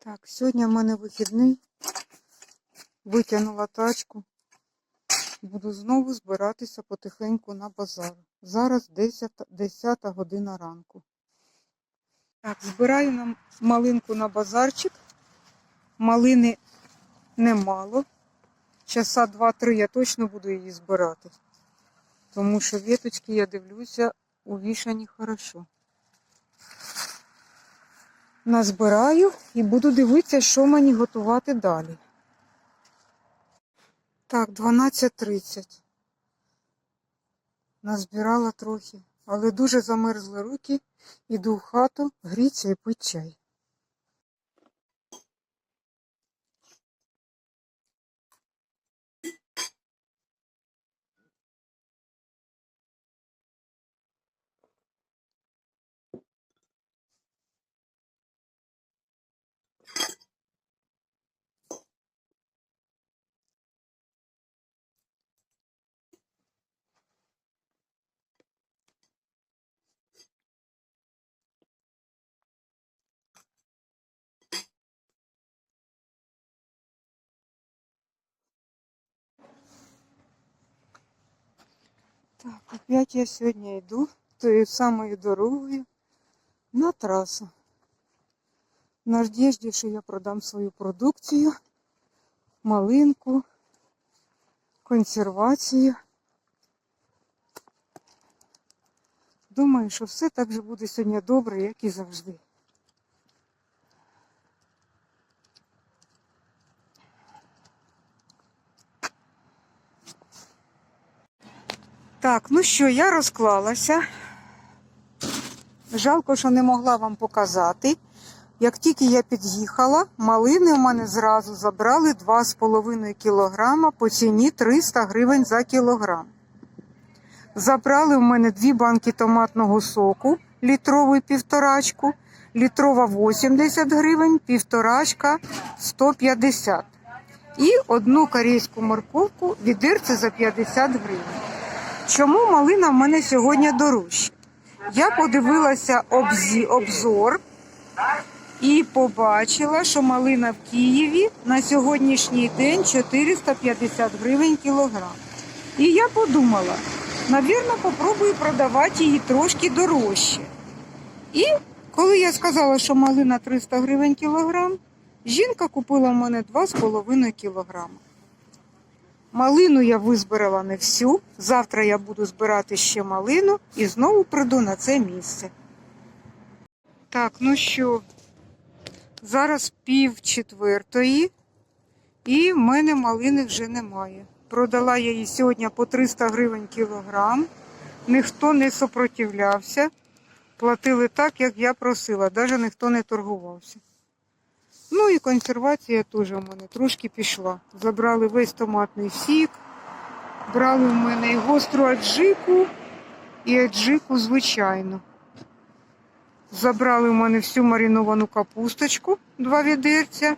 Так, сьогодні в мене вихідний. Витягнула тачку. Буду знову збиратися потихеньку на базар. Зараз 10, 10 година ранку. Так, збираю нам малинку на базарчик. Малини немало. Часа 2-3 я точно буду її збирати. Тому що віточки, я дивлюся, увішані хорошо. Назбираю і буду дивитися, що мені готувати далі. Так, 12.30. Назбирала трохи, але дуже замерзли руки. Іду в хату, гріться і пить чай. Так, опять я сьогодні йду тою самою дорогою на трасу. В надежді, що я продам свою продукцію, малинку, консервацію. Думаю, що все так же буде сьогодні добре, як і завжди. Так, ну що, я розклалася. Жалко, що не могла вам показати. Як тільки я під'їхала, малини в мене зразу забрали 2,5 кг по ціні 300 гривень за кілограм. Забрали в мене дві банки томатного соку, літровий півторачку, літрова 80 гривень, півторачка 150. І одну корейську морковку відирце за 50 гривень. Чому малина в мене сьогодні дорожча? Я подивилася обзі, обзор і побачила, що малина в Києві на сьогоднішній день 450 гривень кілограм. І я подумала, навірно, попробую продавати її трошки дорожче. І коли я сказала, що малина 300 гривень кілограм, жінка купила в мене 2,5 кілограма. Малину я визбирала не всю. Завтра я буду збирати ще малину і знову прийду на це місце. Так, ну що, зараз пів четвертої, і в мене малини вже немає. Продала я її сьогодні по 300 гривень кілограм. Ніхто не сопротивлявся. Платили так, як я просила, навіть ніхто не торгувався. Ну і консервація теж у мене трошки пішла. Забрали весь томатний сік, брали в мене і гостру аджику, і аджику звичайно. Забрали в мене всю мариновану капусточку, два відерця.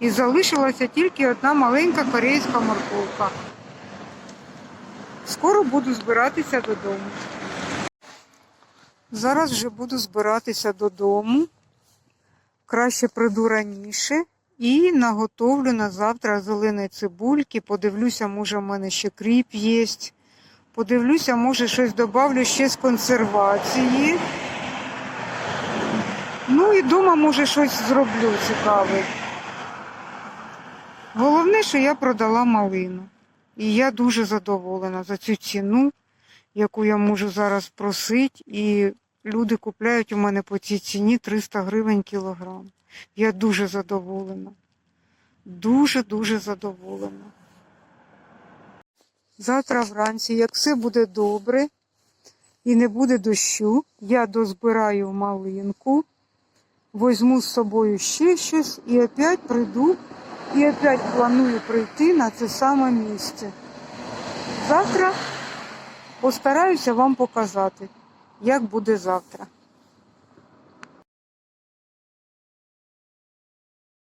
І залишилася тільки одна маленька корейська морковка. Скоро буду збиратися додому. Зараз вже буду збиратися додому краще прийду раніше і наготовлю на завтра зеленої цибульки. Подивлюся, може в мене ще кріп є. Подивлюся, може щось додавлю ще з консервації. Ну і вдома, може, щось зроблю цікаве. Головне, що я продала малину. І я дуже задоволена за цю ціну, яку я можу зараз просити. І Люди купляють у мене по цій ціні 300 гривень кілограм. Я дуже задоволена. Дуже-дуже задоволена. Завтра вранці, як все буде добре і не буде дощу, я дозбираю малинку, возьму з собою ще щось і опять прийду, і опять планую прийти на це саме місце. Завтра постараюся вам показати як буде завтра.